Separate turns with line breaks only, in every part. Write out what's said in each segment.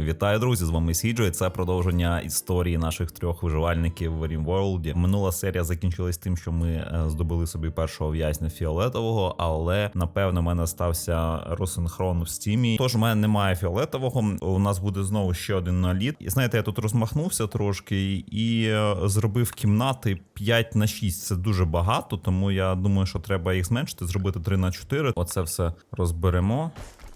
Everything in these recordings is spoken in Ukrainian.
Вітаю, друзі! З вами Сіджо, і це продовження історії наших трьох виживальників в Рімворлді. Минула серія закінчилась тим, що ми е, здобули собі першого в'язня фіолетового, але напевно в мене стався розсинхрон в стімі. Тож у мене немає фіолетового. У нас буде знову ще один наліт. І знаєте, я тут розмахнувся трошки і е, зробив кімнати 5 на 6. Це дуже багато, тому я думаю, що треба їх зменшити, зробити 3 на 4. Оце все розберемо.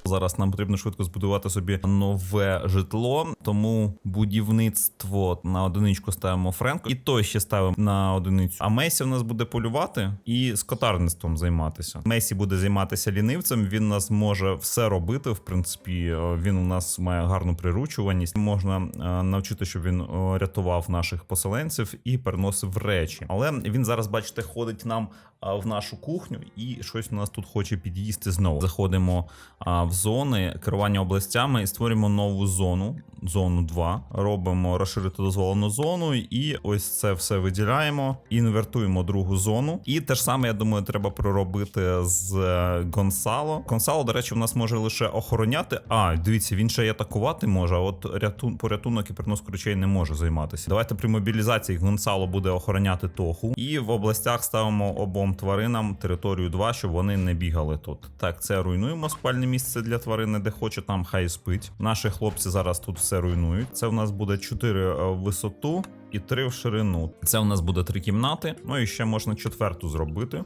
Зараз нам потрібно швидко збудувати собі нове житло, тому будівництво на одиничку ставимо Френко, і той ще ставимо на одиницю. А Месі в нас буде полювати і скотарництвом займатися. Месі буде займатися лінивцем. Він нас може все робити. В принципі, е, він у нас має гарну приручуваність. Можна е, навчити, щоб він е, рятував наших поселенців і переносив речі. Але він зараз, бачите, ходить нам в нашу кухню і щось у нас тут хоче під'їсти знову. Заходимо в зони керування областями і створюємо нову зону, зону 2. Робимо розширити дозволену зону, і ось це все виділяємо. Інвертуємо другу зону. І те ж саме, я думаю, треба проробити з е, Гонсало. Гонсало, до речі, в нас може лише охороняти. А, дивіться, він ще й атакувати може, а от рятун, порятунок і переноску речей не може займатися. Давайте при мобілізації Гонсало буде охороняти Тоху. І в областях ставимо обом тваринам територію 2, щоб вони не бігали тут. Так, це руйнуємо спальне місце для тварини, де хоче, там хай спить. Наші хлопці зараз тут все руйнують. Це в нас буде 4 в висоту і 3 в ширину. Це у нас буде три кімнати. Ну і ще можна четверту зробити.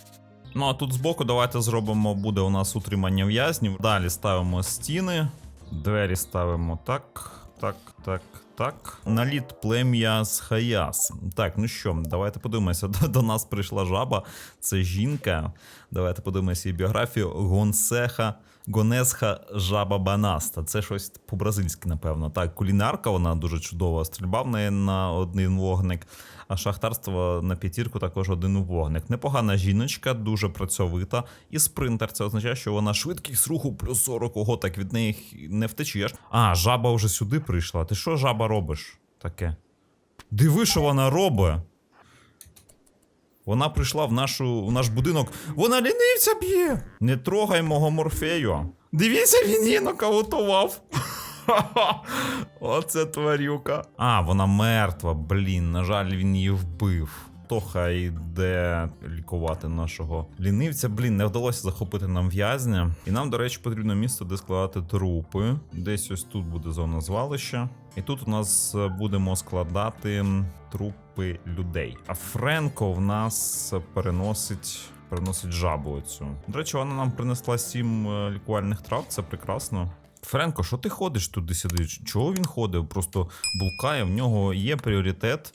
Ну а тут збоку давайте зробимо, буде у нас утримання в'язнів. Далі ставимо стіни, двері ставимо так, так, так. Так, наліт плем'я з Хаяс. Так, ну що, давайте подивимося. До, до нас прийшла жаба. Це жінка. Давайте подивимося її біографію. Гонсеха, Гонесха Жаба Банаста. Це щось по-бразильськи, напевно. Так, кулінарка, вона дуже чудова. Стрільба в неї на один вогник. А шахтарство на п'ятірку також один вогник. Непогана жіночка, дуже працьовита. І спринтер. Це означає, що вона швидкість руху плюс 40. Ого, так від неї не втечеш. А, жаба вже сюди прийшла. Ти що, жаба, робиш таке? Диви, що вона робить. Вона прийшла в нашу в наш будинок. Вона лінивця б'є. Не трогай мого морфею. Дивіться, він її нокаутував. Оце тварюка. А, вона мертва, блін. На жаль, він її вбив. То хай йде лікувати нашого лінивця. Блін, не вдалося захопити нам в'язня. І нам, до речі, потрібно місце, де складати трупи. Десь ось тут буде зона звалища. І тут у нас будемо складати трупи людей. А Френко в нас переносить. Переносить жабу оцю. До речі, вона нам принесла сім е, лікувальних трав, це прекрасно. Френко, що ти ходиш туди сюди? Чого він ходив? Просто булкає, в нього є пріоритет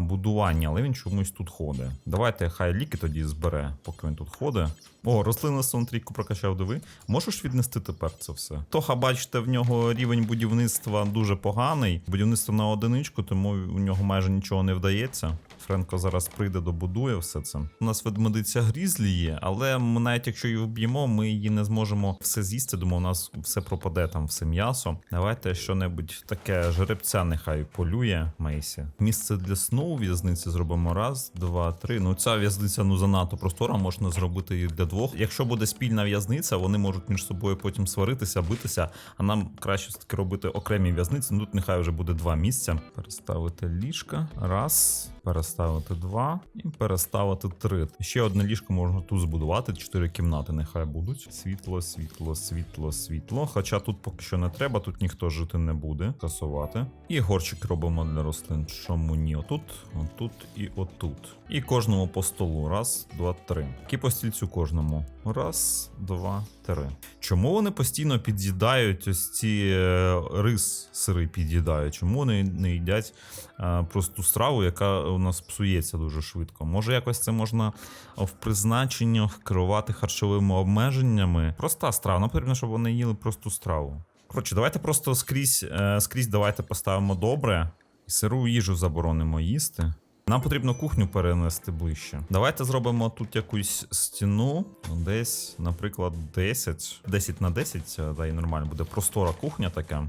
будування, але він чомусь тут ходить. Давайте хай ліки тоді збере, поки він тут ходить. О, рослина сонтрійку прокачав, диви. Можеш віднести тепер це все? Тоха, бачите, в нього рівень будівництва дуже поганий. Будівництво на одиничку, тому у нього майже нічого не вдається. Френко зараз прийде, добудує все це. У нас ведмедиця грізлі є, але ми навіть якщо її вб'ємо, ми її не зможемо все з'їсти. Думаю, у нас все пропаде там, все м'ясо. Давайте що-небудь таке жеребця нехай полює Мейсі. Місце для сну у в'язниці зробимо раз, два, три. Ну ця в'язниця ну занадто простора, можна зробити її для двох. Якщо буде спільна в'язниця, вони можуть між собою потім сваритися, битися. А нам краще все таки робити окремі в'язниці. Ну тут нехай вже буде два місця. Переставити ліжка. Раз. Переставити два і переставити три. Ще одне ліжко можна тут збудувати. Чотири кімнати нехай будуть. Світло, світло, світло, світло. Хоча тут поки що не треба, тут ніхто жити не буде. Касувати. І горчик робимо для рослин. Чому ні? Отут, отут і отут. І кожному по столу. Раз, два, три. І по стільцю кожному. Раз, два, три. Чому вони постійно під'їдають ось ці е, рис сири під'їдають? Чому вони не їдять е, просту страву, яка у нас псується дуже швидко? Може, якось це можна в призначеннях керувати харчовими обмеженнями? Проста страва. Нам потрібно, щоб вони їли просту страву. Коротше, давайте просто скрізь, е, скрізь давайте поставимо добре. І сиру їжу заборонимо їсти. Нам потрібно кухню перенести ближче. Давайте зробимо тут якусь стіну, десь, наприклад, 10. 10 на 10, да і нормально буде простора кухня така.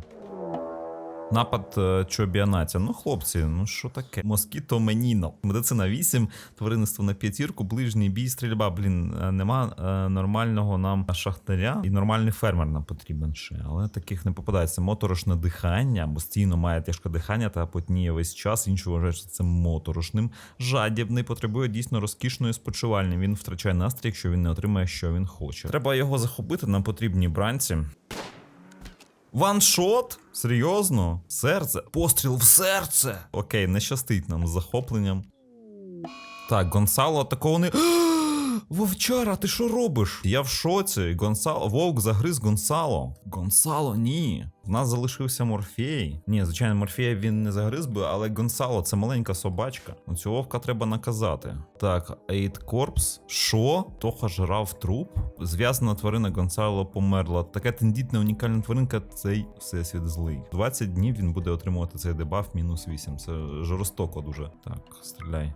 Напад е, чобіанація. Ну, хлопці, ну що таке? Москіто меніно. Медицина 8, тваринництво на п'ятірку, ближній бій, стрільба. Блін, е, нема е, нормального нам шахтаря і нормальний фермер нам потрібен ще. Але таких не попадається. Моторошне дихання, постійно має тяжке дихання та потніє весь час. Інші вважають, що це моторошним. Жадібний потребує дійсно розкішної спочивальні. Він втрачає настрій, якщо він не отримає, що він хоче. Треба його захопити. Нам потрібні бранці. Ваншот? Серйозно? Серце? Постріл в серце. Окей, не щастить нам з захопленням. Так, Гонсало такого не. Вовчара, ти що робиш? Я в шоці. Гонсало. Вовк загриз Гонсало. Гонсало, ні. В нас залишився Морфей. Ні, звичайно, Морфея він не загриз би, але Гонсало це маленька собачка. Цю вовка треба наказати. Так, Ейд Корпс. Що? Тоха жрав труп? Зв'язана тварина Гонсало померла. Така тендітна унікальна тваринка, цей всесвіт злий. 20 днів він буде отримувати цей дебаф мінус 8. Це жорстоко дуже. Так, стріляй.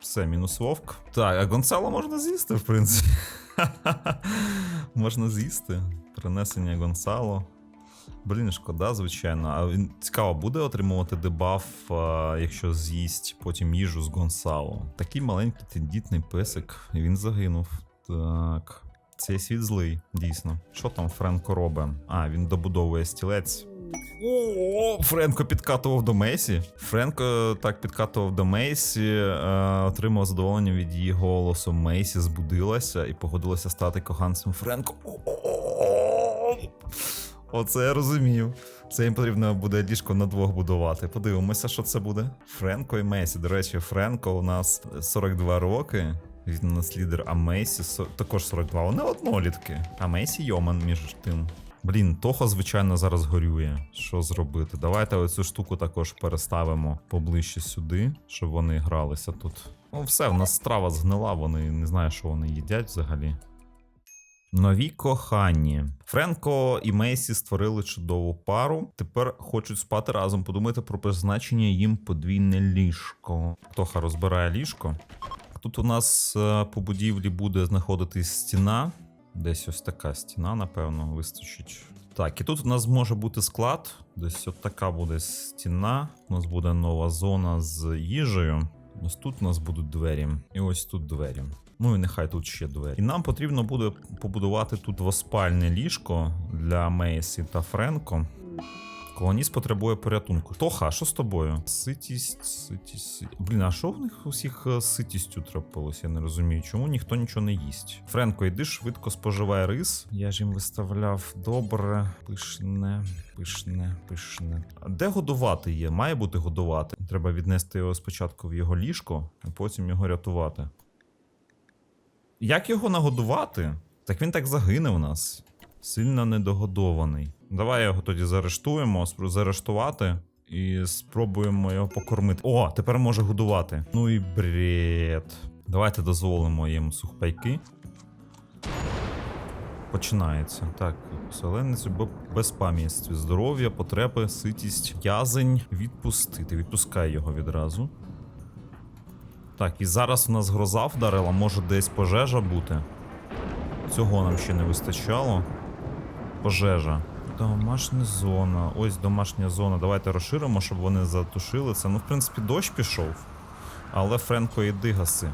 Все, мінус вовк. Так, а Гонсало можна з'їсти, в принципі. можна з'їсти. Принесення Гонсало. Блін, шкода, звичайно. А він цікаво буде отримувати дебаф, а, якщо з'їсть потім їжу з Гонсало. Такий маленький тендітний песик, і він загинув. Так. Цей світ злий, дійсно. Що там Френко робить? А, він добудовує стілець. Френко підкатував до Мейсі. Френко так підкатував до Мейсі, е, отримав задоволення від її голосу. Мейсі збудилася і погодилася стати коханцем Френко. Оце я розумію. Це їм потрібно буде ліжко на двох будувати. Подивимося, що це буде. Френко і Мейсі. До речі, Френко у нас 42 роки. Він у нас лідер, а Мейсі також 42. Вони однолітки. А Мейсі Йоман між тим. Блін, Тохо, звичайно, зараз горює. Що зробити? Давайте оцю штуку також переставимо поближче сюди, щоб вони гралися тут. Ну, все, в нас страва згнила, вони не знаю, що вони їдять взагалі. Нові кохані. Френко і Мейсі створили чудову пару. Тепер хочуть спати разом. Подумайте про призначення їм подвійне ліжко. Тоха розбирає ліжко. Тут у нас е, по будівлі буде знаходитись стіна. Десь ось така стіна, напевно, вистачить. Так, і тут у нас може бути склад. Десь от така буде стіна. У нас буде нова зона з їжею. Ось тут у нас будуть двері. І ось тут двері. Ну і нехай тут ще двері. І нам потрібно буде побудувати тут двоспальне ліжко для Мейсі та Френко. Колоніст потребує порятунку. Тоха, що з тобою? Ситість, ситість, ситість. Блін, а що в них усіх е, ситістю трапилось? Я не розумію, чому ніхто нічого не їсть. Френко, йди швидко споживай рис. Я ж їм виставляв добре, пишне, пишне, пишне. Де годувати є? Має бути годувати. Треба віднести його спочатку в його ліжко, а потім його рятувати. Як його нагодувати? Так він так загине у нас. Сильно недогодований. Давай його тоді заарештуємо, заарештувати і спробуємо його покормити. О, тепер може годувати. Ну і бред. Давайте дозволимо їм сухпайки. Починається. Так, поселенець б- безпам'ятстві, здоров'я, потреби, ситість, язень. Відпустити. Відпускай його відразу. Так, і зараз в нас гроза вдарила, може десь пожежа бути. Цього нам ще не вистачало. Пожежа. Домашня зона. Ось домашня зона. Давайте розширимо, щоб вони затушили це. Ну, в принципі, дощ пішов. Але Френко іди гаси.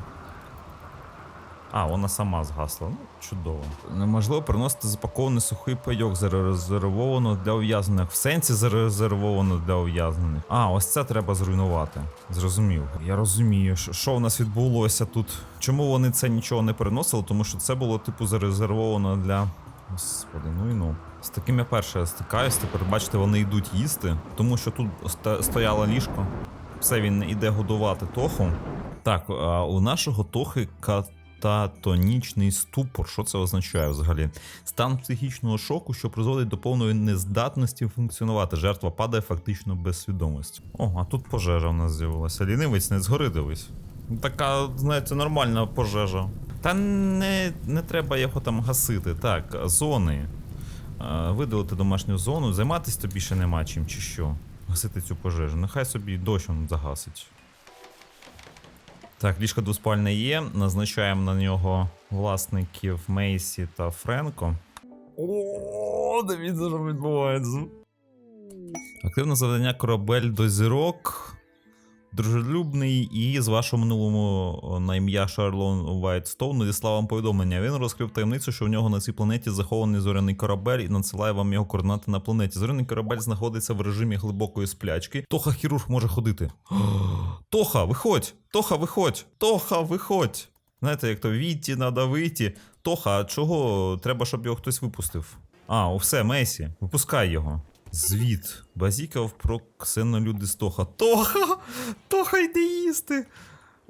А, вона сама згасла. Ну, чудово. Неможливо приносити запакований сухий пайок, зарезервовано для ув'язнених. В сенсі зарезервовано для ув'язнених. А, ось це треба зруйнувати. Зрозумів. Я розумію, що, в нас відбулося тут. Чому вони це нічого не переносили? Тому що це було, типу, зарезервовано для. Господи, ну і ну. З таким я перше стикаюсь, тепер бачите, вони йдуть їсти, тому що тут стояло ліжко. Все, він іде годувати Тоху. Так, а у нашого Тохи кататонічний ступор. Що це означає взагалі? Стан психічного шоку, що призводить до повної нездатності функціонувати. Жертва падає фактично без свідомості. О, а тут пожежа в нас з'явилася. Лінивець не згори дивись. Така, знаєте, нормальна пожежа. Та не, не треба його там гасити. Так, зони. Видалити домашню зону, займатися тобі ще нема чим, чи що. Гасити цю пожежу. Нехай собі дощ он загасить. Так, ліжко двоспальне є. Назначаємо на нього власників Мейсі та Френко. О, дивіться, що відбувається. Активне завдання корабель до зірок. Дружелюбний і з вашого минулому на ім'я Шарлон Вайтстоун надіслав вам повідомлення. Він розкрив таємницю, що в нього на цій планеті захований зоряний корабель і надсилає вам його координати на планеті. Зоряний корабель знаходиться в режимі глибокої сплячки. Тоха хірург може ходити. Тоха, виходь! Тоха, виходь! Тоха, виходь! Знаєте, як то надо вийти. Тоха, а чого треба, щоб його хтось випустив? А, все, Месі, випускай його. Звіт. Базікав про ксенолюди з Тоха. Тоха! Тоха йди їсти!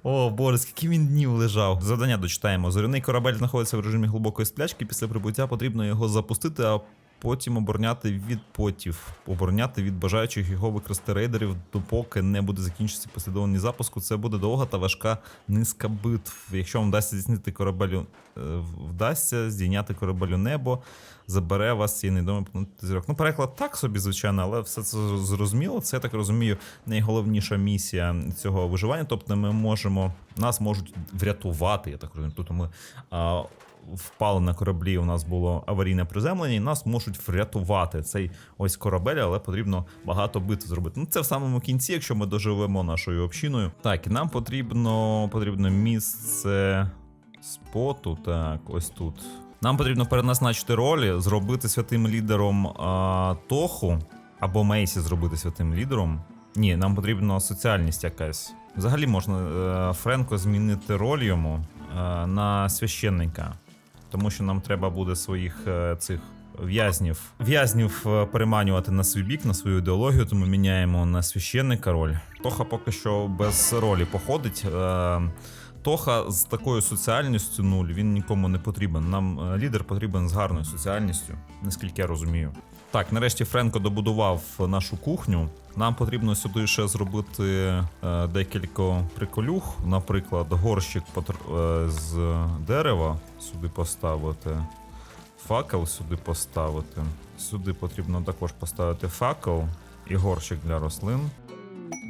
О, боже, скільки він днів лежав. Завдання дочитаємо. Зоряний корабель знаходиться в режимі глибокої сплячки. Після прибуття потрібно його запустити, а потім обороняти від потів. Обороняти від бажаючих його викрасти рейдерів, допоки не буде закінчитися послідовний запуску. Це буде довга та важка низка битв. Якщо вам вдасться здійснити корабелю, е, вдасться здійняти корабелю небо, забере вас невідомої планети зірок. Ну, переклад так собі, звичайно, але все це зрозуміло. Це я так розумію, найголовніша місія цього виживання. Тобто, ми можемо нас можуть врятувати. Я так розумію. Тобто ми впали на кораблі. У нас було аварійне приземлення, і нас можуть врятувати цей ось корабель, але потрібно багато битв зробити. Ну це в самому кінці, якщо ми доживемо нашою общиною. Так, і нам потрібно потрібно місце споту. Так, ось тут. Нам потрібно переназначити ролі, зробити святим лідером а, Тоху або Мейсі зробити святим лідером. Ні, нам потрібна соціальність якась. Взагалі можна е, Френко змінити роль йому е, на священника, тому що нам треба буде своїх е, цих в'язнів в'язнів е, переманювати на свій бік, на свою ідеологію, тому міняємо на священника роль. Тоха поки що без ролі походить. Е, Тоха з такою соціальністю нуль, він нікому не потрібен. Нам лідер потрібен з гарною соціальністю, наскільки я розумію. Так, нарешті Френко добудував нашу кухню. Нам потрібно сюди ще зробити е, декілька приколюх, наприклад, горщик е, з дерева сюди поставити, факел сюди поставити. Сюди потрібно також поставити факел і горщик для рослин.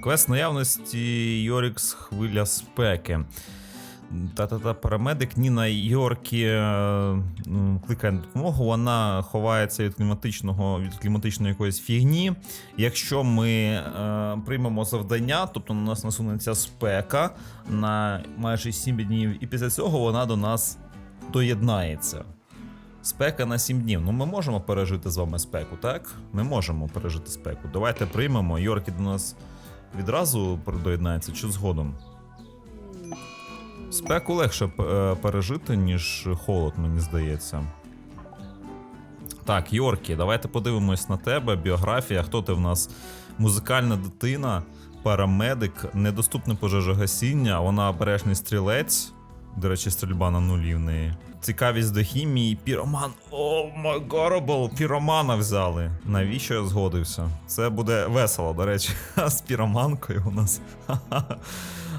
Квест наявності Йорікс Хвиля спеки. Та-та-та, парамедик Ніна Йоркі е, кликає на допомогу. Вона ховається від кліматичного від кліматичної якоїсь фігні. Якщо ми е, приймемо завдання, тобто на нас насунеться спека на майже 7 днів, і після цього вона до нас доєднається. Спека на 7 днів. Ну, ми можемо пережити з вами спеку, так? Ми можемо пережити спеку. Давайте приймемо. Йоркі до нас відразу доєднається чи згодом. Спеку легше е, пережити, ніж холод, мені здається. Так, Йоркі, давайте подивимось на тебе. Біографія. Хто ти в нас? Музикальна дитина, парамедик, недоступне пожежогасіння, вона обережний стрілець. До речі, стрільба на нулі в неї. Цікавість до хімії, піроман. О, май горабл, піромана взяли. Навіщо я згодився? Це буде весело, до речі. З піроманкою у нас.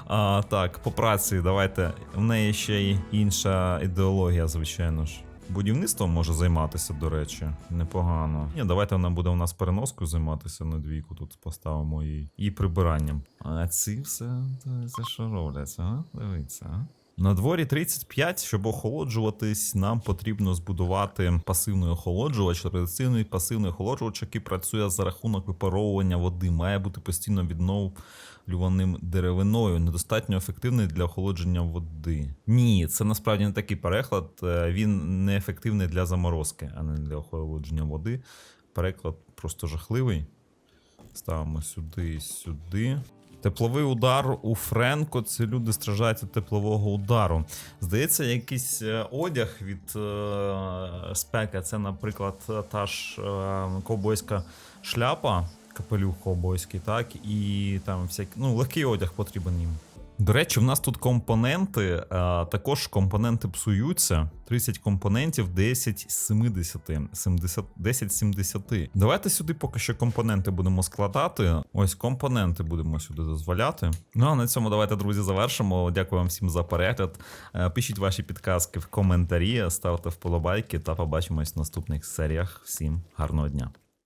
А, так, по праці, давайте. В неї ще й інша ідеологія, звичайно ж. Будівництвом може займатися, до речі, непогано. Ні, давайте вона буде у нас переноскою займатися на двійку. Тут поставимо її. І прибиранням. А ці все це що робляться, а? Дивіться, а? На дворі 35, щоб охолоджуватись, нам потрібно збудувати пасивний охолоджувач. Традиційний пасивний охолоджувач, який працює за рахунок випаровування води, має бути постійно відновлюваним деревиною, недостатньо ефективний для охолодження води. Ні, це насправді не такий переклад. е, Він не ефективний для заморозки, а не для охолодження води. Переклад просто жахливий. Ставимо сюди і сюди. Тепловий удар у Френко. Це люди страждають від теплового удару. Здається, якийсь е, одяг від е, спека. Це, наприклад, та ж е, ковбойська шляпа, капелюх ковбойський, так, і там всякі, ну, легкий одяг потрібен їм. До речі, в нас тут компоненти, е, також компоненти псуються. 30 компонентів, 10 з 70, 70, 10 з 70. Давайте сюди поки що компоненти будемо складати. Ось компоненти будемо сюди дозволяти. Ну а на цьому давайте, друзі, завершимо. Дякую вам всім за перегляд. Е, Пишіть ваші підказки в коментарі, ставте вподобайки та побачимось в наступних серіях. Всім гарного дня!